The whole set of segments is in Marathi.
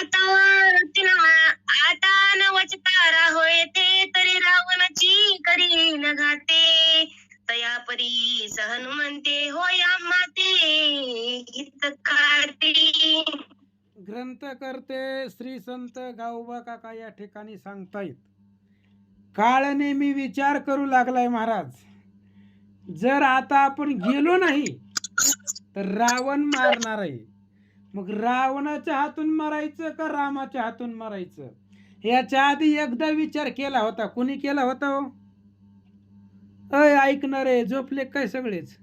आता आता नवच तारा होय ते तरी रावणाची करी न घाते. तया परी सहन म्हणते होय आम्हा ते हितकारी ग्रंथकर्ते श्री संत गावबा काका या ठिकाणी सांगतायत. काळ नेहमी विचार करू लागलाय महाराज. जर आता आपण गेलो नाही तर रावण मारणार आहे मग रावणाच्या हातून मारायचं का रामाच्या हातून मारायचं? याच्या आधी एकदा विचार केला होता. कुणी केला होता हो? अय ऐकणार आहे झोपले काय सगळेच?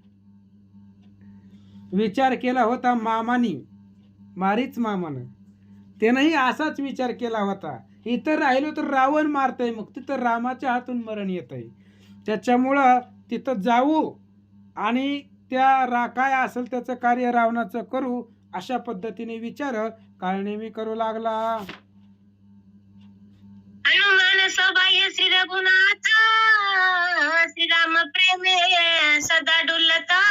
विचार केला होता मामानी मारीच मामानं. त्यानंही असाच विचार केला होता. इथं राहिलो तर रावण मारतंय मग तिथं रामाच्या हातून मरण येत आहे त्याच्यामुळं तिथं जाऊ आणि त्या रा काय असेल त्याचं कार्य रावणाचं करू अशा पद्धतीने विचार काळ नेहमी करू लागला. हनुमान सबाय श्री रघुनाथ श्रीराम प्रेमे सदा डुलता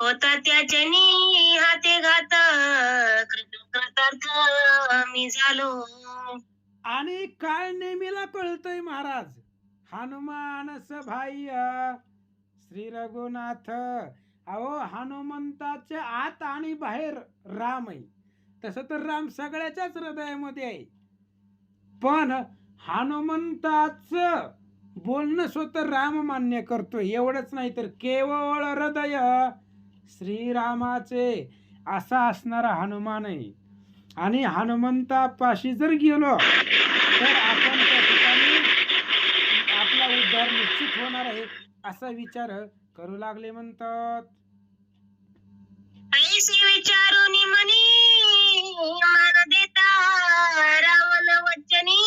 होता त्याच्यानी हाते घात कृतार्थ मी झालो. आणि काळ नेहमीला कळतंय महाराज. हनुमान भाई श्री रघुनाथ अहो हनुमंताच्या आत आणि बाहेर राम आहे तसं तर राम सगळ्याच्याच हृदयामध्ये आहे. पण हनुमंताच बोलणं स्वतः राम मान्य करतो एवढंच नाही तर केवळ हृदय श्रीरामाचे असा असणारा हनुमान आहे आणि हनुमंतापाशी जर गेलो तर आपण त्या ठिकाणी आपला उद्धार निश्चित होणार आहे असा विचार करू लागले म्हणतात. ऐसे विचारून मनी मान देता रावण वचनी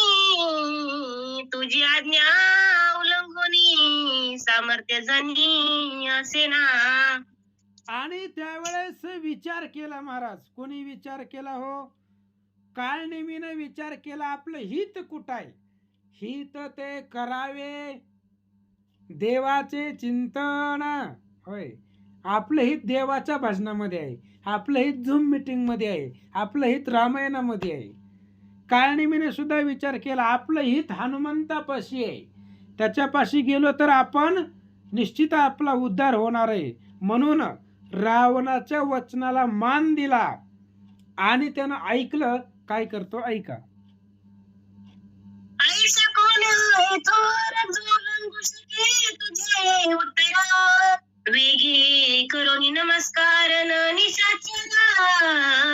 तुझी आज्ञा उल्लंघुनी सामर्थ्य जनी असे ना. आणि त्यावेळेस विचार केला महाराज. कोणी विचार केला हो? काळ नेमीनं विचार केला आपलं हित कुठं आहे हित ते करावे. देवाचे चिंतन. होय. आपलं हित देवाच्या भजनामध्ये आहे. आपलं हित झूम मीटिंगमध्ये आहे आपलं हित रामायणामध्ये आहे. काळनिमीने सुद्धा विचार केला आपलं हित हनुमंतापाशी आहे. त्याच्यापाशी गेलो तर आपण निश्चित आपला उद्धार होणार आहे. म्हणून रावणाच्या वचनाला मान दिला आणि त्यानं ऐकलं काय करतो? ऐका. ऐसा कोण वेगी करोनी नमस्कार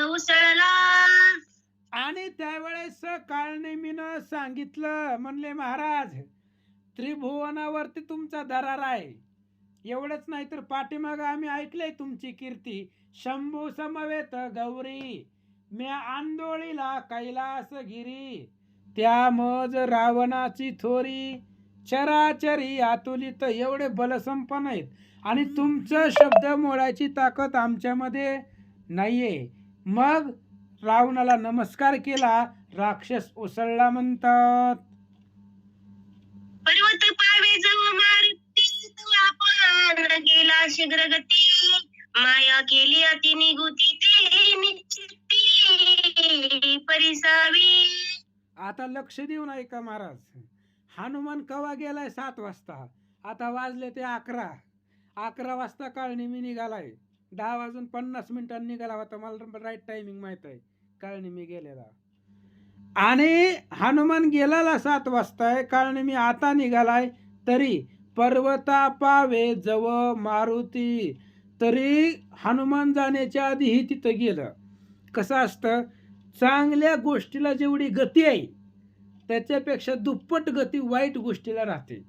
उसळला. आणि त्यावेळेस काळनेमीनं सांगितलं म्हणले महाराज त्रिभुवनावरती तुमचा दरार आहे. एवढंच नाही तर पाठीमागं आम्ही ऐकलंय तुमची कीर्ती. शंभू समवेत गौरी म्या आंदोळीला कैलास गिरी. त्या मज रावणाची थोरी चराचरी आतुलित एवढे बलसंपन्न आहेत. आणि तुमचं शब्द मोडायची ताकद आमच्यामध्ये नाहीये. मग रावणाला नमस्कार केला राक्षस उसळला म्हणतात. पर्वत पावे जव मारुती तू आपण गेला शीघ्र गती. माया केली अति निगुती ते निश्चिती. परिसावी. आता लक्ष देऊन ऐका महाराज. हनुमान कवा गेलाय सात वाजता? आता वाजले ते अकरा. अकरा वाजता काळनिमी निघालाय. दहा वाजून पन्नास मिनिटांनी निघाला होता. मला राईट टायमिंग माहीत आहे. काळनिमी गेलेला. आणि हनुमान गेलाला सात वाजता आहे काळनिमी आता निघालाय. तरी पर्वता पावे जव मारुती. तरी हनुमान जाण्याच्या आधीही तिथं गेलं. कसं असतं? चांगल्या गोष्टीला जेवढी गती आहे त्याच्यापेक्षा दुप्पट गती वाईट गोष्टीला राहते.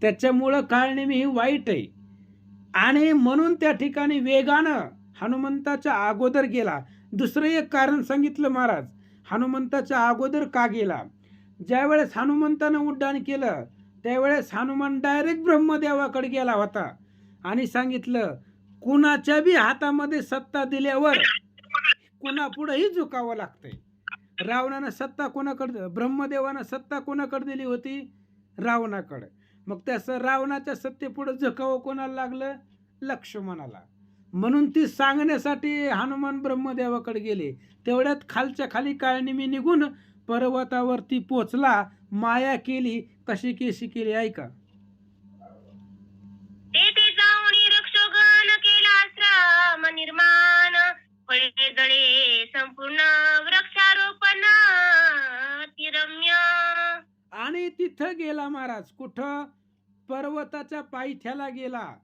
त्याच्यामुळं काळ नेहमी ही वाईट आहे. आणि म्हणून त्या ठिकाणी वेगानं हनुमंताच्या अगोदर गेला. दुसरं एक कारण सांगितलं महाराज हनुमंताच्या अगोदर का गेला? ज्यावेळेस हनुमंतानं उड्डाण केलं त्यावेळेस हनुमान डायरेक्ट ब्रह्मदेवाकडे गेला होता. आणि सांगितलं कुणाच्या बी हातामध्ये सत्ता दिल्यावर कुणापुढंही झुकावं लागतंय. रावणानं सत्ता कोणाकडे ब्रह्मदेवानं सत्ता कोणाकडे दिली होती? रावणाकडे. मग त्या रावणाच्या सत्तेपुढं झकावं कोणाला लागलं? लक्ष्मणाला. म्हणून ती सांगण्यासाठी हनुमान ब्रह्मदेवाकडे गेले. तेवढ्यात खालच्या खाली काळनिमी निघून पर्वतावरती पोचला. माया केली. कशी केशी केली ऐका. केला निर्माण. फळे संपूर्ण वृक्ष तिथं गेला महाराज. कुठं? पर्वताच्या पायथ्याला गेला.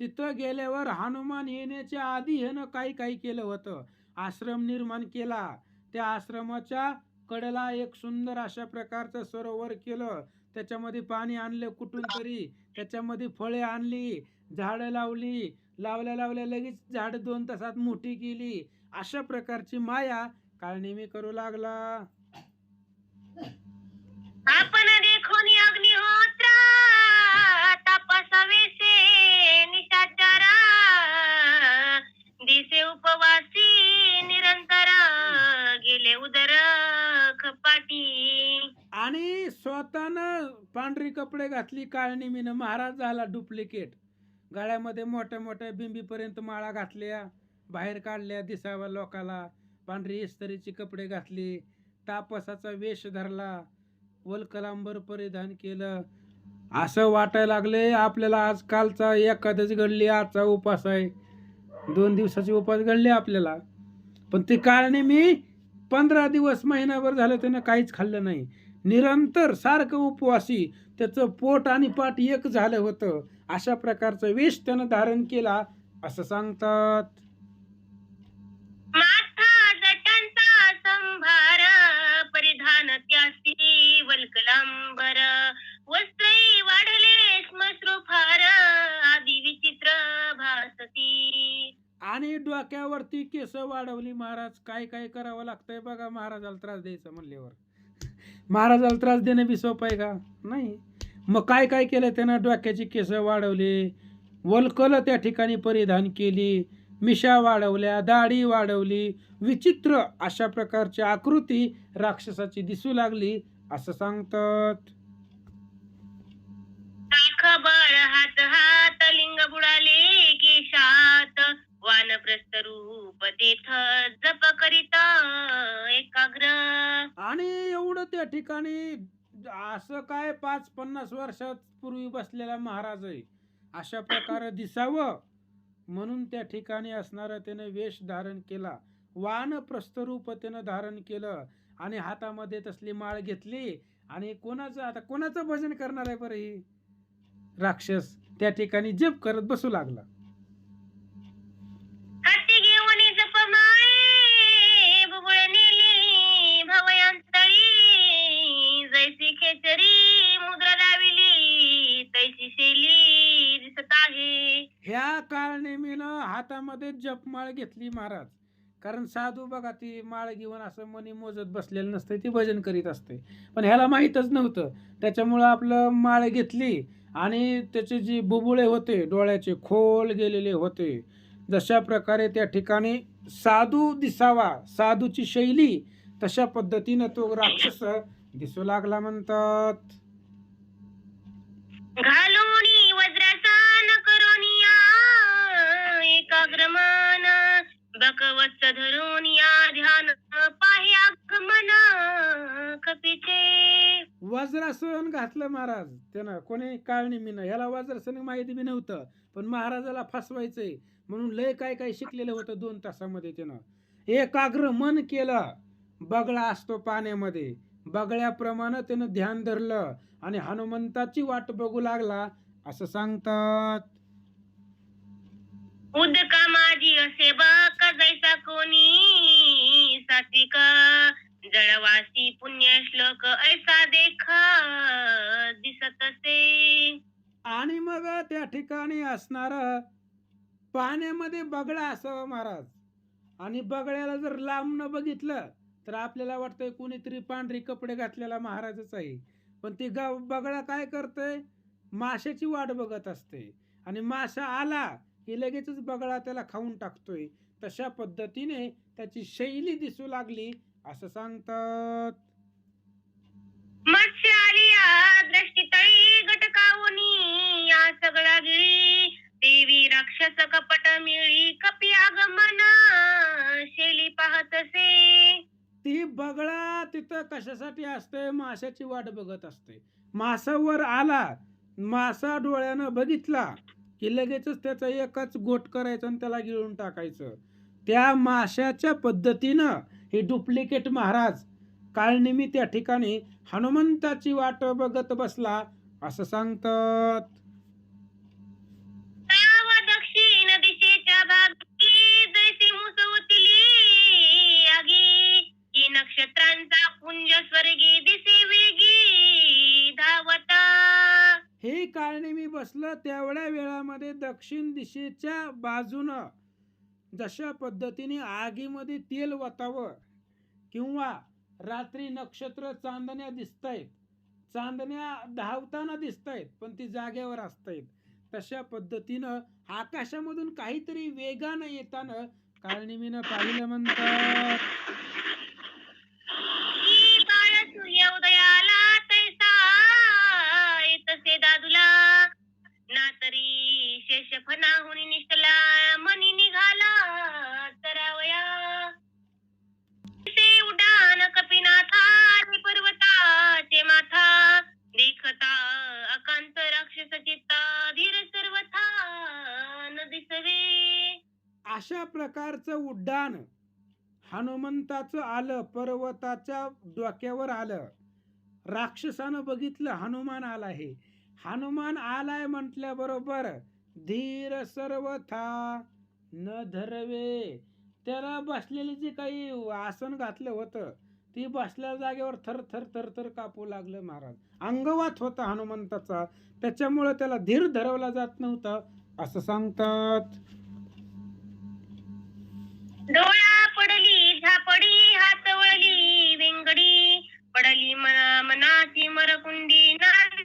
तिथं गेल्यावर हनुमान येण्याच्या आधी ह्यानं काही काही केलं होतं? आश्रम निर्माण केला. त्या आश्रमाच्या कडेला एक सुंदर अशा प्रकारचं सरोवर केलं. त्याच्यामध्ये पाणी आणलं कुठून तरी. त्याच्यामध्ये फळे आणली झाडं लावली. लावल्या लावल्या लगेच झाडं दोन तासात मोठी केली. अशा प्रकारची माया काळनेमी करू लागला. आपण देखोनी अग्निहोत्रा तपासावे से निशाचारा दिसे उपवासी निरंतर गेले उदर खपाटी. आणि स्वतःनं पांढरी कपडे घातली काळनिमीनं महाराज झाला डुप्लिकेट. गळ्यामध्ये मोठ्या मोठ्या बिंबीपर्यंत माळा घातल्या बाहेर काढल्या दिसाव्या लोकाला. पांढरी इस्तरीचे कपडे घातली तापसाचा वेश धरला वलकलांबर परिधान केलं. असं वाटायला लागले आपल्याला आज कालचा घडली आजचा उपास आहे. दोन दिवसाचे उपास घडले आपल्याला. पण ते कारणे मी पंधरा दिवस महिनाभर झालं त्यानं काहीच खाल्लं नाही. निरंतर सारखं उपवासी त्याचं पोट आणि पाठ एक झालं होतं. अशा प्रकारचं विष त्यानं धारण केला असं सांगतात. परिधान त्यासी वल्कलांबर वस्त्रही वाढले श्मश्रुफार आदी विचित्र भासती। आणि डोक्यावरती केस वाढवली महाराज काय काय करावं लागतंय बघा महाराजाला त्रास द्यायचा म्हणल्यावर. महाराजाला त्रास देणं बी सोपं आहे का? नाही. मग काय काय केलं त्यानं? डोक्याची केस वाढवली वलकल त्या ठिकाणी परिधान केली मिशा वाढवल्या दाढी वाढवली विचित्र अशा प्रकारची आकृती राक्षसाची दिसू लागली असं सांगतात. खबर हात हात लिंग बुडाले केशात वानप्रस्थ रूप तेथ जप करीत एकाग्र. आणि एवढं त्या ठिकाणी असं काय पाच पन्नास वर्षात पूर्वी बसलेला महाराज आहे अशा प्रकारे दिसावं. म्हणून त्या ठिकाणी असणारा त्यानं वेश धारण केला. वान प्रस्तरूप त्यानं धारण केलं आणि हातामध्ये तसली माळ घेतली आणि कोणाचं आता कोणाचं भजन करणार आहे बरं ही? राक्षस त्या ठिकाणी जप करत बसू लागला. हातामध्ये जपमाळ घेतली महाराज. कारण साधू बघा ती माळ घेऊन असं मनी मोजत बसलेलं नसते ती भजन करीत असते. पण ह्याला माहीतच नव्हतं. त्याच्यामुळं आपलं माळ घेतली आणि त्याचे जे बुबुळे होते डोळ्याचे खोल गेलेले होते. जशा प्रकारे त्या ठिकाणी साधू दिसावा साधूची शैली तशा पद्धतीनं तो राक्षस दिसू लागला म्हणतात. घालू बकवत्स धरून या ध्यान पाहे आगमन कपिचे. वज्रासन घातलं महाराज. त्यानं कोणी काळणी मिन ह्याला वज्रासन माहिती बी नव्हतं. पण महाराजाला फसवायचंय. म्हणून लय काय काय शिकलेलं होतं दोन तासामध्ये त्यानं. एकाग्र मन केलं. बगळा असतो पाण्यामध्ये. बगळ्याप्रमाणे त्यानं ध्यान धरलं. आणि हनुमंताची वाट बघू लागला. असं सांगतात. उदका माझी असे बक जैसा कोणी? सात्विक जळवासी पुण्य श्लोक ऐसा देखा दिसत असे. आणि मग त्या ठिकाणी असणार पाण्यामध्ये बगळा असावा महाराज. आणि बगळ्याला जर लांब न बघितलं तर आपल्याला वाटतंय कोणीतरी पांढरी कपडे घातलेला महाराजच आहे. पण ती गाव बगळा काय करतोय? माशाची वाट बघत असते आणि मासा आला की लगेचच बगळा त्याला खाऊन टाकतोय. तशा पद्धतीने त्याची शैली दिसू लागली असं सांगतात. देवी राक्षस कपट मिळी कपी आगमन शेली पाहत असे. ती बगळा तिथं कशासाठी असते? माशाची वाट बघत असते. मासा वर आला मासा डोळ्यानं बघितला. की लगेचच त्याचा एकच गोट करायचं आणि त्याला गिळून टाकायचं. त्या माशाच्या पद्धतीनं हे डुप्लिकेट महाराज काळनिमी त्या ठिकाणी हनुमंताची वाट बघत बसला असं सांगतात. कारणे मी बसलं तेवढ्या वेळामध्ये दक्षिण दिशेच्या बाजूनं जशा पद्धतीने आगीमध्ये तेल वतावं किंवा रात्री नक्षत्र चांदण्या दिसतायत चांदण्या धावताना दिसतायत पण ती जागेवर असतायत तशा पद्धतीनं आकाशामधून काहीतरी वेगानं येताना काळनिमीनं पाहिलं म्हणतात. ना तरी शेष फनाहून निष्ठला मनी निघाला तरावया से उडान कपिनाथा पर्वताचे माथा. देखता अकांत राक्षस चित्ता धीर सर्वथा न दिसवे अशा प्रकारचं उड्डाण हनुमंताचं आलं पर्वताच्या डोक्यावर आलं. राक्षसानं बघितलं हनुमान आला आहे. हनुमान आलाय म्हटल्याबरोबर धीर सर्वथा न धरवे. त्याला बसलेली जे काही आसन घातलं होतं ती बसल्या जागेवर थर थर थर थर कापू लागलं महाराज. अंगवात होता हनुमंताचा त्याच्यामुळं त्याला धीर धरवला जात नव्हता असं सांगतात. डोळा पडली झापडी हात वळली वेंगडी पडली मना मनाची मरकुंडी नाविक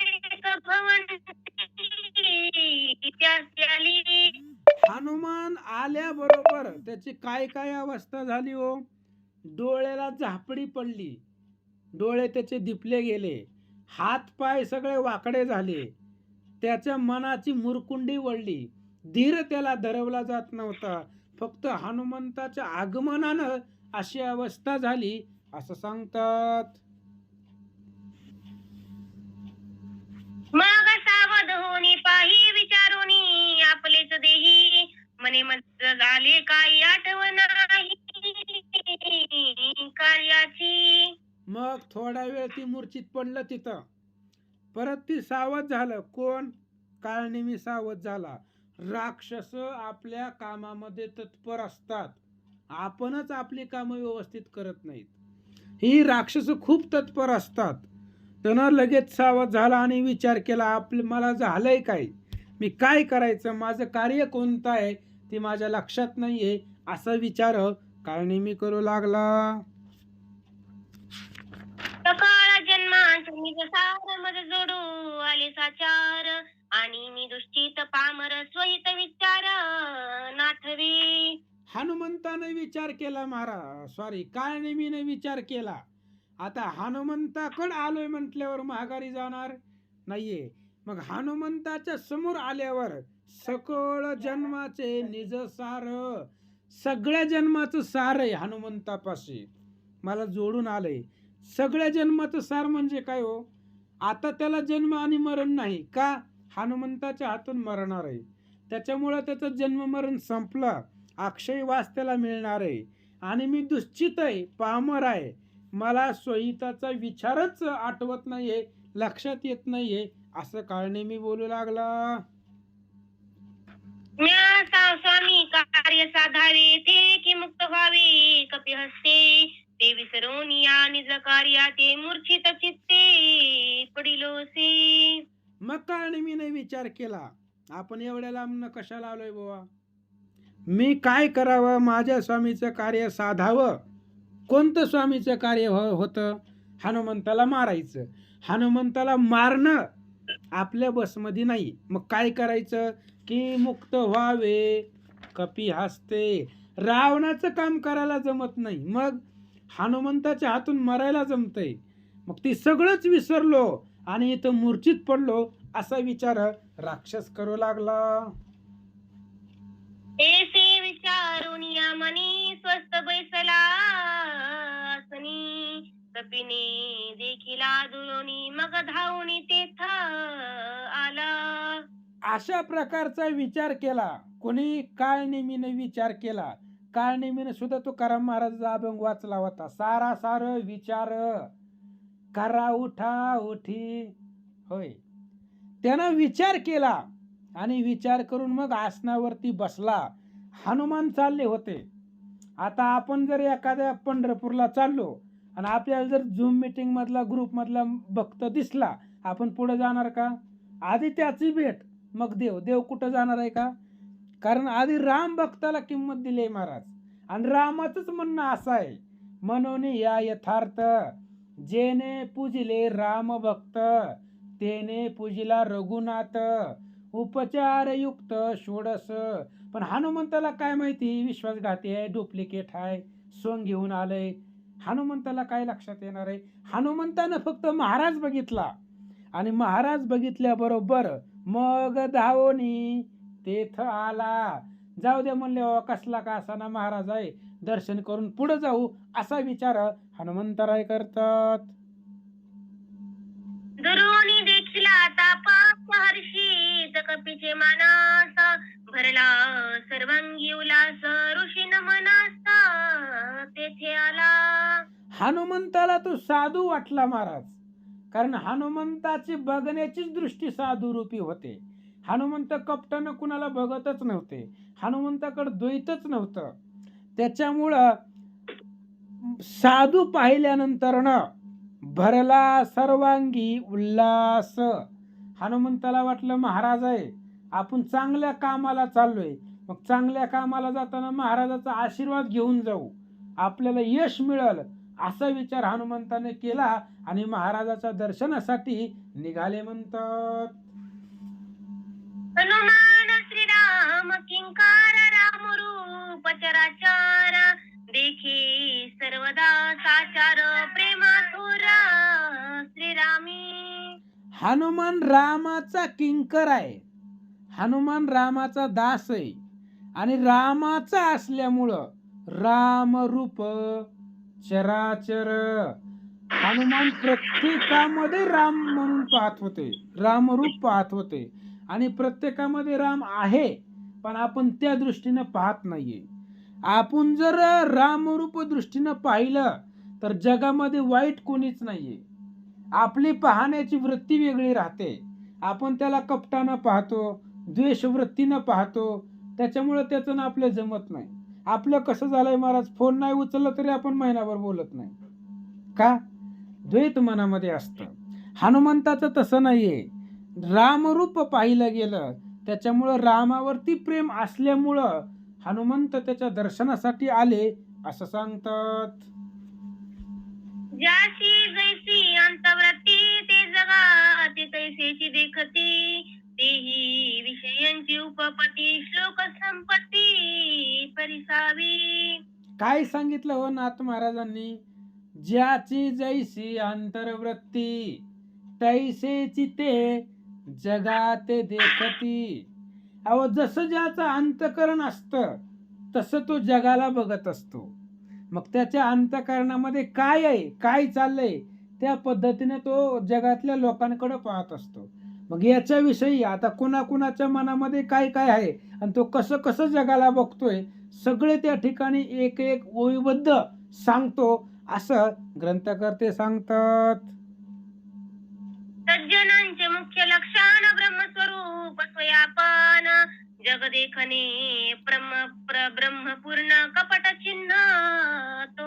हनुमान आल्याबरोबर त्याची काय काय अवस्था झाली हो? डोळ्याला झापडी पडली. डोळे त्याचे दिपले गेले. हात पाय सगळे वाकडे झाले. त्याच्या मनाची मुरकुंडी वळली. धीर त्याला धरवला जात नव्हता. फक्त हनुमंताच्या आगमनानं अशी अवस्था झाली असं सांगतात. सावध पाही विचारोनी आपलेच देही. मने मत झाले काही आठवण नाही. कार्याची. मग थोडा वेळ ती मूर्छित पडलं तिथं. परत ती सावध झालं. कोण? काळनेमी सावध झाला. राक्षस आपल्या कामामध्ये तत्पर असतात. आपणच आपली कामं व्यवस्थित करत नाहीत. ही राक्षस खूप तत्पर असतात. त्यानं लगेच सावध झाला आणि विचार केला आपलं मला झालंय काय? मी काय करायचं? माझं कार्य कोणतं आहे? ते माझ्या लक्षात नाहीये. असा विचार काळनेमी करू लागला. सकाळ मज जोडू आले साचार आणि मी दुष्टित पामर स्वहित विचार नाथवी. हनुमंताने विचार केला महाराज सॉरी काळनेमीने विचार केला. आता हनुमंताकड आलोय म्हटल्यावर महागारी जाणार? नाहीये. मग हनुमंताच्या समोर आल्यावर सकळ जन्माचे निज सार सगळ्या जन्माचं सार आहे हनुमंतापाशी. मला जोडून आलंय. सगळ्या जन्माचं सार म्हणजे काय हो? आता त्याला जन्म आणि मरण नाही का? हनुमंताच्या हातून मरणार आहे. त्याच्यामुळं त्याचं जन्म मरण संपलं. अक्षय वास त्याला मिळणार आहे. आणि मी दुश्चित आहे पामर आहे. मला स्वहिताचा विचारच आठवत नाहीये लक्षात येत नाहीये. असं काळने मी बोलू लागला. म्या स्वामी कार्य साधावे ते की मुक्त व्हावे कपी हस्ते. ते विसरून या निज कार्या ते मूर्छित चित्ते पडिलोसे मग काळने मी नाही विचार केला. आपण एवढ्या लांब कशाला आलोय बाबा मी काय करावं? माझ्या स्वामीचं कार्य साधावं? कोणतं स्वामीचं कार्य हो-, होतं? हनुमंताला मारायचं. हनुमंताला मारणं आपल्या बसमध्ये नाही. मग काय करायचं? की मुक्त व्हावे कपी हसते. रावणाचं काम करायला जमत नाही. मग हनुमंताच्या हातून मरायला जमतंय. मग ती सगळंच विसरलो आणि इथं मूर्छित पडलो असा विचार राक्षस करू लागला. चारुनिया मनी स्वस्त बैसला आसनी कपिने देखिला दुरोनी मग धावणी तेथ आला. अशा प्रकारचा विचार केला. कोणी काळनेमीने विचार केला. काळनेमीने सुद्धा तो तुकाराम महाराजाचा अभंग वाचला होता. सारा सार विचार करा उठा उठी. होय. त्यानं विचार केला आणि विचार करून मग आसनावरती बसला. हनुमान चालले होते. आता आपण जर एखाद्या पंढरपूरला चाललो आणि आपल्याला जर झूम मिटिंगमधला ग्रुपमधला भक्त दिसला आपण पुढे जाणार का? आधी त्याची भेट. मग देव. देव कुठं जाणार आहे का? कारण आधी राम भक्ताला किंमत दिली आहे महाराज. आणि रामाचंच म्हणणं असं आहे. म्हणून या यथार्थ जेने पूजिले राम भक्त तेने पूजिला रघुनाथ. उपचारयुक्त षोडस पण हनुमंताला काय माहिती? विश्वासघाती आहे डुप्लिकेट आहे सोंग घेऊन आलंय. हनुमंताला काय लक्षात येणार आहे? हनुमंतानं फक्त महाराज बघितला. आणि महाराज बघितल्याबरोबर मग धावोनी तेथ आला. जाऊ दे म्हणले कसला का असाना महाराज आहे? दर्शन करून पुढे जाऊ. असा विचार हनुमंतराय करतात. दुरोनी देखिला तापा हर्षी कपीचे मानासा भरला सर्वांगी उलास ऋषी मनासा तेथे आला. हनुमंताला तो साधू वाटला महाराज. कारण हनुमंताची बघण्याचीच दृष्टी साधू रूपी होते. हनुमंत कपटानं कुणाला बघतच नव्हते. हनुमंताकडे द्वैतच नव्हतं. त्याच्यामुळं साधू पाहिल्यानंतर भरला सर्वांगी उल्हास हनुमंताला वाटलं महाराज आहे. आपण चांगल्या कामाला चाललोय. मग चांगल्या कामाला जाताना महाराजाचा आशीर्वाद घेऊन जाऊ. आपल्याला यश मिळेल. असा विचार हनुमंताने केला आणि महाराजाच्या दर्शनासाठी निघाले म्हणतात. हनुमान रामाचा किंकर आहे. हनुमान रामाचा दास आहे. आणि रामाचा असल्यामुळं राम रूप चराचर. हनुमान प्रत्येकामध्ये राम म्हणून पाहत होते. रामरूप पाहत होते. आणि प्रत्येकामध्ये राम आहे पण आपण त्या दृष्टीनं पाहत नाहीये. आपण जर रामरूप दृष्टीनं पाहिलं तर जगामध्ये वाईट कोणीच नाहीये. आपली पाहण्याची वृत्ती वेगळी राहते. आपण त्याला कपटानं पाहतो द्वेषवृत्तीनं पाहतो त्याच्यामुळं त्याचं ना आपलं जमत नाही. आपलं कसं झालंय महाराज फोन नाही उचललं तरी आपण महिनाभर बोलत नाही. का? द्वैत मनामध्ये असतं. हनुमंताचं तसं नाही आहे रामरूप पाहिलं गेलं त्याच्यामुळं रामावरती प्रेम असल्यामुळं हनुमंत त्याच्या दर्शनासाठी आले असं सांगतात. ज्याशी जैसी अंतव्रती ते जगाते तैसेची देखती. तेही विषयांची उपपती श्लोक संपत्ती परिसावी. काय सांगितलं हो नाथ महाराजांनी? ज्याची जैसी अंतर्वृत्ती तैसेची ते जगाते देखती. अहो जसं ज्याचं अंतकरण असतं तसं तो जगाला बघत असतो. मग त्याच्या अंतकरणामध्ये काय आहे? काय चाललंय? त्या पद्धतीने तो जगातल्या लोकांकडे पाहत असतो. मग याच्याविषयी आता कुणाकुणाच्या मनामध्ये काय काय आहे आणि तो कसं कसं जगाला बघतोय सगळे त्या ठिकाणी एक एक ओळीबद्ध सांगतो असं ग्रंथकर्ते सांगतात. सज्जनांचे मुख्य लक्षण ब्रह्मस्वरूप स्वयापन जग देखणे ब्रह्म पूर्ण ब्रह्मपूर्ण कपट चिन्ह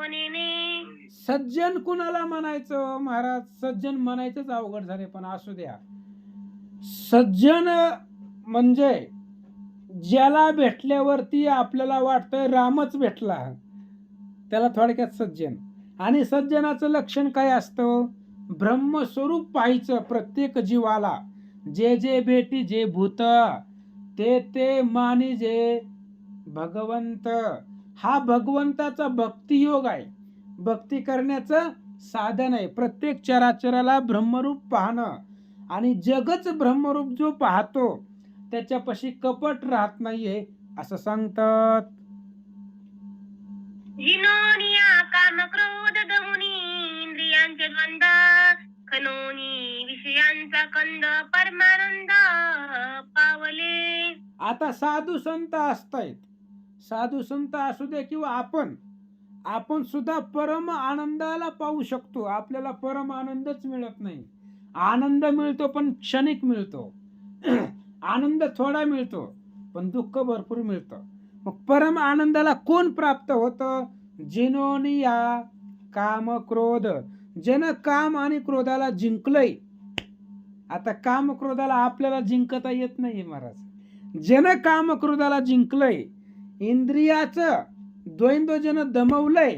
तो सज्जन कुणाला म्हणायचं? महाराज सज्जन म्हणायचंच अवघड झाले पण असू द्या. सज्जन म्हणजे ज्याला भेटल्यावरती आपल्याला वाटतंय रामच भेटला. त्याला थोडक्यात सज्जन. आणि सज्जनाचं लक्षण काय असतं? ब्रह्मस्वरूप पाहायचं प्रत्येक जीवाला. जे जे भेटी जे भूत ते ते मानी जे भगवंत. हा भगवंताचा भक्तियोग आहे. भक्ती करण्याचं साधन आहे. प्रत्येक चराचराला ब्रह्मरूप पाहणं आणि जगच ब्रह्मरूप जो पाहतो त्याच्यापाशी कपट राहत नाहीये असं सांगतात. जिनोनिया काम क्रोध दमुनी इंद्रियांचे द्वंद खनोनी विषयांचा कंद परमानंद पावले. आता साधू संत असतायत. साधू संत असू दे किंवा आपण आपण सुद्धा परम आनंदाला पाहू शकतो. आपल्याला परम आनंदच मिळत नाही. आनंद मिळतो पण क्षणिक मिळतो. आनंद थोडा मिळतो पण दुःख भरपूर मिळतं. मग परम आनंदाला कोण प्राप्त होतं? जिनोनिया काम क्रोध. ज्यानं काम आणि क्रोधाला जिंकलंय. आता काम क्रोधाला आपल्याला जिंकता येत नाही महाराज. ज्यानं काम क्रोधाला जिंकलंय इंद्रियाचं द्वैंद्व ज्यानं दमवलंय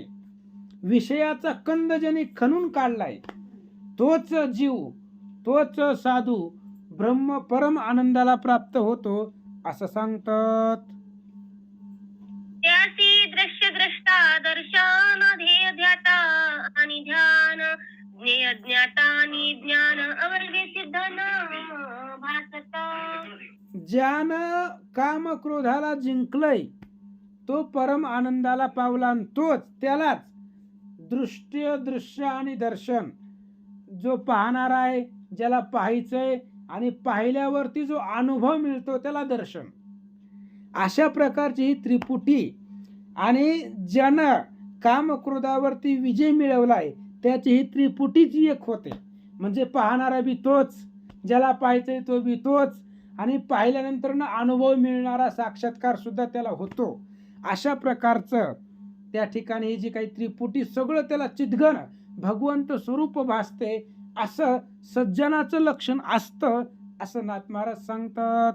विषयाचा कंद ज्याने खणून काढलाय. तोच जीव तोच साधू ब्रह्म परम आनंदाला प्राप्त होतो असं सांगतात. त्यासी दृश्य द्रष्टा दर्शन ध्येय ध्याता आणि ध्यान ज्ञेय ज्ञाता आणि ज्ञान अवर्गे सिद्ध न भासत. ज्यानं काम क्रोधाला जिंकलंय तो परम आनंदाला पावला तोच त्यालाच दृष्ट्य दृश्य आणि दर्शन. जो पाहणार आहे ज्याला पाहायचंय आणि पाहिल्यावरती जो अनुभव मिळतो त्याला दर्शन. अशा प्रकारची ही त्रिपुटी आणि ज्यानं काम क्रोधावरती विजय मिळवलाय त्याची ही त्रिपुटीच एक होते. म्हणजे पाहणारा बी तोच ज्याला पाहायचंय तो बी तोच आणि पाहिल्यानंतर ना अनुभव मिळणारा साक्षात्कार सुद्धा त्याला होतो. अशा प्रकारचं त्या ठिकाणी ही जी काही त्रिपुटी सगळं त्याला चितघन भगवंत स्वरूप भासते असं सज्जनाचं लक्षण असतं असं नाथ महाराज सांगतात.